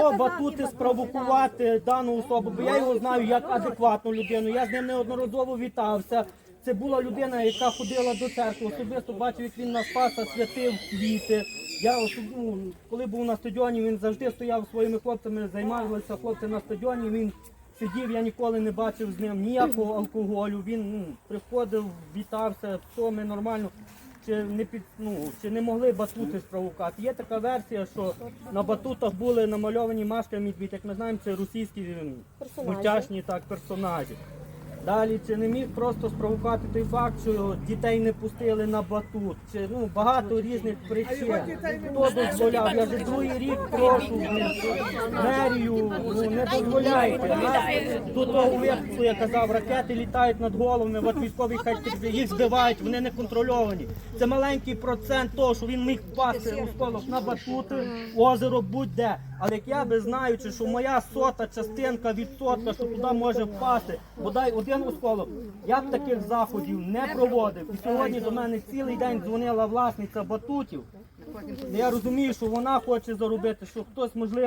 хто батути спровокувати дану особу, бо я його знаю як адекватну людину. Я з ним неодноразово вітався. Це була людина, яка ходила до церкви. Особисто бачив, як він на Спаса святив квіти. Я ну, коли був на стадіоні, він завжди стояв своїми хлопцями, займалися хлопці на стадіоні. Він сидів, я ніколи не бачив з ним ніякого алкоголю. Він ну, приходив, вітався, все ми нормально. Чи не під ну чи не могли батути спровокувати. Є така версія, що на батутах були намальовані маски і Медвідь. Як ми знаємо, це російські м, Персонажі. мультяшні так персонажі. Далі чи не міг просто спровокувати той факт, що дітей не пустили на батут, чи ну багато різних причин. Хто дозволяв? Я вже другий рік прошу мерію, ну не дозволяйте. Нас до того випуску, я казав, ракети літають над головами, от військові хай їх збивають, вони не контрольовані. Це маленький процент того, що він міг впасти у сколок на батути, озеро будь-де. Але як я би знаючи, що моя сота частинка відсотка, що туди може впасти, бодай один осколок, я б таких заходів не проводив. І сьогодні до мене цілий день дзвонила власниця батутів. Я розумію, що вона хоче заробити, що хтось можливо.